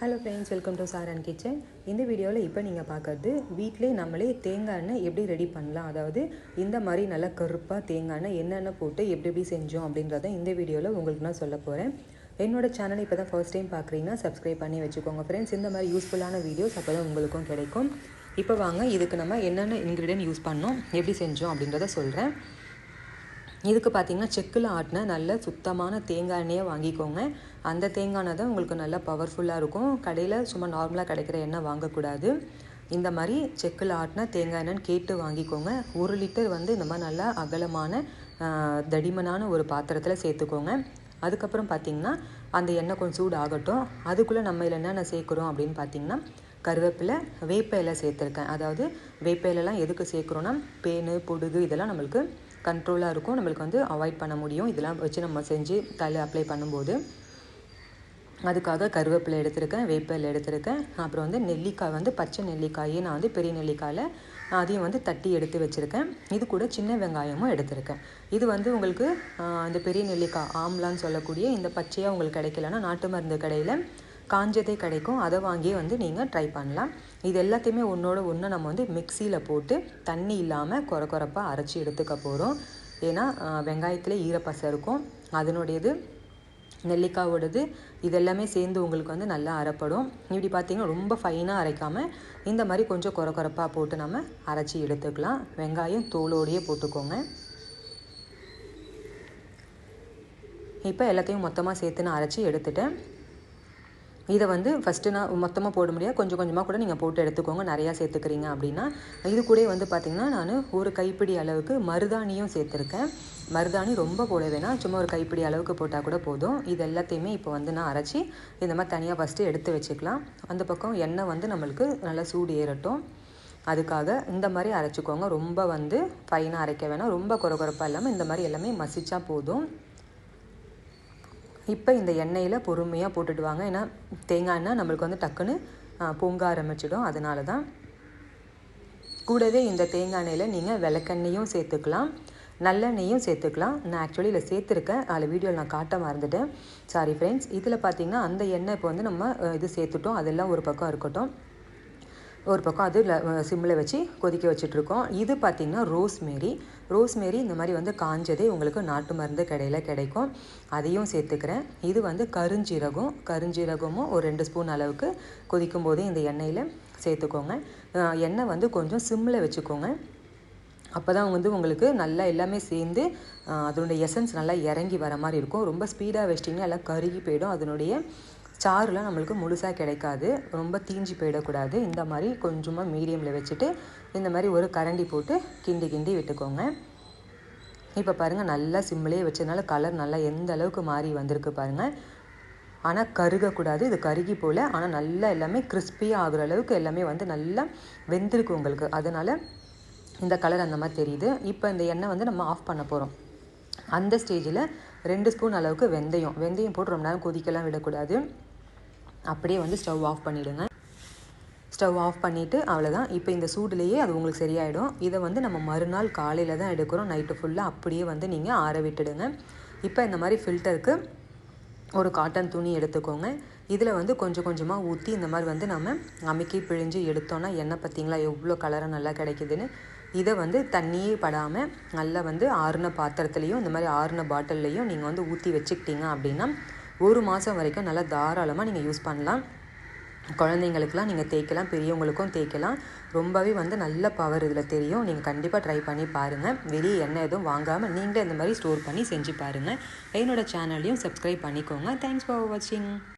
Hello friends welcome to sir and kitchen இந்த வீடியோவில் இப்போ நீங்கள் பார்க்குறது வீட்டிலே நம்மளே தேங்காய் எண்ணெய் எப்படி ரெடி பண்ணலாம்? அதாவது இந்த மாதிரி நல்லா கருப்பாக தேங்காய் எண்ணெய் என்னென்ன போட்டு எப்படி எப்படி செஞ்சோம் அப்படின்றத இந்த வீடியோவில் உங்களுக்கு நான் சொல்ல போகிறேன் என்னோடய சேனல் இப்போ தான் ஃபர்ஸ்ட் டைம் பார்க்குறீங்கன்னா சப்ஸ்கிரைப் பண்ணி வச்சுக்கோங்க ஃப்ரெண்ட்ஸ் இந்த மாதிரி யூஸ்ஃபுல்லான வீடியோஸ் அப்போ தான் உங்களுக்கும் கிடைக்கும். இப்போ வாங்க இதுக்கு நம்ம என்னென்ன இன்க்ரீடியன்ட் யூஸ் பண்ணோம் எப்படி செஞ்சோம் அப்படின்றத சொல்கிறேன் இதுக்கு பார்த்தீங்கன்னா செக்கில் ஆட்டின நல்ல சுத்தமான தேங்காய் எண்ணெயை வாங்கிக்கோங்க. அந்த தேங்காய் எண்ணெய் தான் உங்களுக்கு நல்லா பவர்ஃபுல்லாக இருக்கும். கடையில் சும்மா நார்மலாக கிடைக்கிற எண்ணெய் வாங்கக்கூடாது. இந்த மாதிரி செக்கில் ஆட்டின தேங்காய் எண்ணெய்னு கேட்டு வாங்கிக்கோங்க. ஒரு லிட்டர் வந்து இந்த மாதிரி நல்லா அகலமான தடிமனான ஒரு பாத்திரத்தில் சேர்த்துக்கோங்க. அதுக்கப்புறம் பார்த்திங்கன்னா அந்த எண்ணெய் கொஞ்சம் சூடு ஆகட்டும் அதுக்குள்ளே நம்ம இதில் என்னென்ன சேர்க்குறோம் அப்படின்னு பார்த்தீங்கன்னா கருவேப்பிலை வேப்ப இலை சேர்த்துருக்கேன். அதாவது வேப்ப இலைலாம் எதுக்கு சேர்க்குறோன்னா பேனு பொடுகு இதெல்லாம் நம்மளுக்கு கண்ட்ரோலாக இருக்கும். நம்மளுக்கு வந்து அவாய்ட் பண்ண முடியும். இதெல்லாம் வச்சு நம்ம செஞ்சு தலை அப்ளை பண்ணும்போது. அதுக்காக கருவேப்பிலை எடுத்திருக்கேன் வேப்பிலை எடுத்திருக்கேன். அப்புறம் வந்து நெல்லிக்காய் வந்து பச்சை நெல்லிக்காயே நான் வந்து பெரிய நெல்லிக்காயில் அதையும் வந்து தட்டி எடுத்து வச்சுருக்கேன். இது கூட சின்ன வெங்காயமும் எடுத்திருக்கேன். இது வந்து உங்களுக்கு இந்த பெரிய நெல்லிக்காய் ஆம்லான்னு சொல்லக்கூடிய இந்த பச்சையாக உங்களுக்கு கிடைக்கலன்னா நாட்டு மருந்து கடையில் காஞ்சதே கிடைக்கும். அதை வாங்கி வந்து நீங்கள் ட்ரை பண்ணலாம். இது எல்லாத்தையுமே ஒன்றோட ஒன்று நம்ம வந்து மிக்சியில் போட்டு தண்ணி இல்லாமல் குறை குறைப்பாக அரைச்சி எடுத்துக்க போகிறோம் ஏன்னா வெங்காயத்தில் ஈரப்பசை இருக்கும். அதனுடையது நெல்லிக்காவோடது இதெல்லாமே சேர்ந்து உங்களுக்கு வந்து நல்லா அரைப்படும். இப்படி பார்த்தீங்கன்னா ரொம்ப ஃபைனாக அரைக்காமல் இந்த மாதிரி கொஞ்சம் குறை குறைப்பாக போட்டு நம்ம அரைச்சி எடுத்துக்கலாம். வெங்காயம் தோலோடையே போட்டுக்கோங்க. இப்போ எல்லாத்தையும் மொத்தமாக சேர்த்து நான் அரைச்சி எடுத்துட்டேன். இதை வந்து ஃபஸ்ட்டு நான் மொத்தமாக போட முடியாது. கொஞ்சம் கொஞ்சமாக கூட நீங்கள் போட்டு எடுத்துக்கோங்க. நிறையா சேர்த்துக்கிறீங்க அப்படின்னா. இது கூட வந்து பார்த்திங்கன்னா நான் ஒரு கைப்பிடி அளவுக்கு மருதாணியும் சேர்த்துருக்கேன். மருதாணி ரொம்ப போட வேணாம். சும்மா ஒரு கைப்பிடி அளவுக்கு போட்டால் கூட போதும். இது எல்லாத்தையுமே இப்போ வந்து நான் அரைச்சி இந்த மாதிரி தனியாக ஃபஸ்ட்டு எடுத்து வச்சுக்கலாம். அந்த பக்கம் எண்ணெய் வந்து நம்மளுக்கு நல்லா சூடு ஏறட்டும். அதுக்காக இந்த மாதிரி அரைச்சிக்கோங்க. ரொம்ப வந்து ஃபைனாக அரைக்க வேணாம். ரொம்ப குறை குறைப்பாக இல்லாமல் இந்த மாதிரி எல்லாமே மசிச்சா போதும். இப்போ இந்த எண்ணெயில் பொறுமையாக போட்டுட்டு வாங்க ஏன்னா தேங்காய் எண்ணெய் நம்மளுக்கு வந்து டக்குன்னு பொங்க ஆரம்பிச்சிடும். அதனால தான் கூடவே இந்த தேங்காய் எண்ணெயில் நீங்கள் விளக்கெண்ணையும் சேர்த்துக்கலாம். நல்லெண்ணெயும் சேர்த்துக்கலாம். நான் ஆக்சுவலி இதில் சேர்த்துருக்கேன். அதில் வீடியோவில் நான் காட்ட மறந்துட்டேன். சாரி ஃப்ரெண்ட்ஸ் இதில் பார்த்தீங்கன்னா அந்த எண்ணெய் இப்போ வந்து நம்ம இது சேர்த்துட்டோம். அதெல்லாம் ஒரு பக்கம் இருக்கட்டும். ஒரு பக்கம் அது சிம்மில் வச்சு கொதிக்க வச்சுட்ருக்கோம். இது பார்த்திங்கன்னா ரோஸ்மேரி. ரோஸ்மேரி இந்த மாதிரி வந்து காஞ்சதே உங்களுக்கு நாட்டு மருந்து கடையில் கிடைக்கும். அதையும் சேர்த்துக்கிறேன். இது வந்து கருஞ்சீரகம். கருஞ்சீரகமும் ஒரு ரெண்டு ஸ்பூன் அளவுக்கு கொதிக்கும் போதே இந்த எண்ணெயில் சேர்த்துக்கோங்க. எண்ணெய் வந்து கொஞ்சம் சிம்மில் வச்சுக்கோங்க. அப்போ தான் வந்து உங்களுக்கு நல்லா எல்லாமே சேர்ந்து அதனுடைய எசன்ஸ் நல்லா இறங்கி வர மாதிரி இருக்கும். ரொம்ப ஸ்பீடாக வச்சிட்டிங்கன்னா எல்லாம் கருகி போயிடும். அதனுடைய சாறுலாம் நம்மளுக்கு முழுசாக கிடைக்காது. ரொம்ப தீஞ்சி போயிடக்கூடாது. இந்த மாதிரி கொஞ்சமாக மீடியமில் வச்சுட்டு இந்த மாதிரி ஒரு கரண்டி போட்டு கிண்டி கிண்டி விட்டுக்கோங்க. இப்போ பாருங்கள் நல்லா சிம்மிலே வச்சதுனால கலர் நல்லா எந்த அளவுக்கு மாறி வந்திருக்கு பாருங்கள் ஆனால் கருகக்கூடாது. இது கருகி போல். ஆனால் நல்லா எல்லாமே கிறிஸ்பியாக ஆகுற அளவுக்கு எல்லாமே வந்து நல்லா வெந்திருக்கு உங்களுக்கு. அதனால் இந்த கலர் அந்த மாதிரி தெரியுது. இப்போ இந்த எண்ணெய் வந்து நம்ம ஆஃப் பண்ண போகிறோம் அந்த ஸ்டேஜில் ரெண்டு ஸ்பூன் அளவுக்கு வெந்தயம். வெந்தயம் போட்டு ரொம்ப நேரம் கொதிக்கலாம் விடக்கூடாது. அப்படியே வந்து ஸ்டவ் ஆஃப் பண்ணிவிடுங்க ஸ்டவ் ஆஃப் பண்ணிவிட்டு அவ்வளோதான் இப்போ இந்த சூடுலேயே அது உங்களுக்கு சரியாயிடும். இதை வந்து நம்ம மறுநாள் காலையில் தான் எடுக்கிறோம். நைட்டு ஃபுல்லாக அப்படியே வந்து நீங்கள் ஆற விட்டுடுங்க. இப்போ இந்த மாதிரி ஃபில்டருக்கு ஒரு காட்டன் துணி எடுத்துக்கோங்க. இதில் வந்து கொஞ்சம் கொஞ்சமாக ஊற்றி இந்த மாதிரி வந்து நம்ம அமுக்கி பிழிஞ்சு எடுத்தோன்னா எண்ணெய் பார்த்திங்களா எவ்வளோ கலராக நல்லா கிடைக்குதுன்னு. இதை வந்து தண்ணியே படாமல் நல்லா வந்து ஆறுன பாத்திரத்துலேயும் இந்த மாதிரி ஆறுன பாட்டில்லையும் நீங்கள் வந்து ஊற்றி வச்சுக்கிட்டீங்க அப்படின்னா ஒரு மாதம் வரைக்கும் நல்லா தாராளமாக நீங்கள் யூஸ் பண்ணலாம். குழந்தைங்களுக்கெலாம் நீங்கள் தேய்க்கலாம் பெரியவங்களுக்கும் தேய்க்கலாம். ரொம்பவே வந்து நல்ல பவர் இதில் தெரியும். நீங்கள் கண்டிப்பாக ட்ரை பண்ணி பாருங்கள் வெளியே எண்ணெய் எதுவும் வாங்காமல் நீங்களே இந்த மாதிரி ஸ்டோர் பண்ணி செஞ்சு பாருங்கள் என்னோடய சேனல்லையும் சப்ஸ்கிரைப் பண்ணிக்கோங்க. தேங்க்ஸ் ஃபார் வாட்சிங்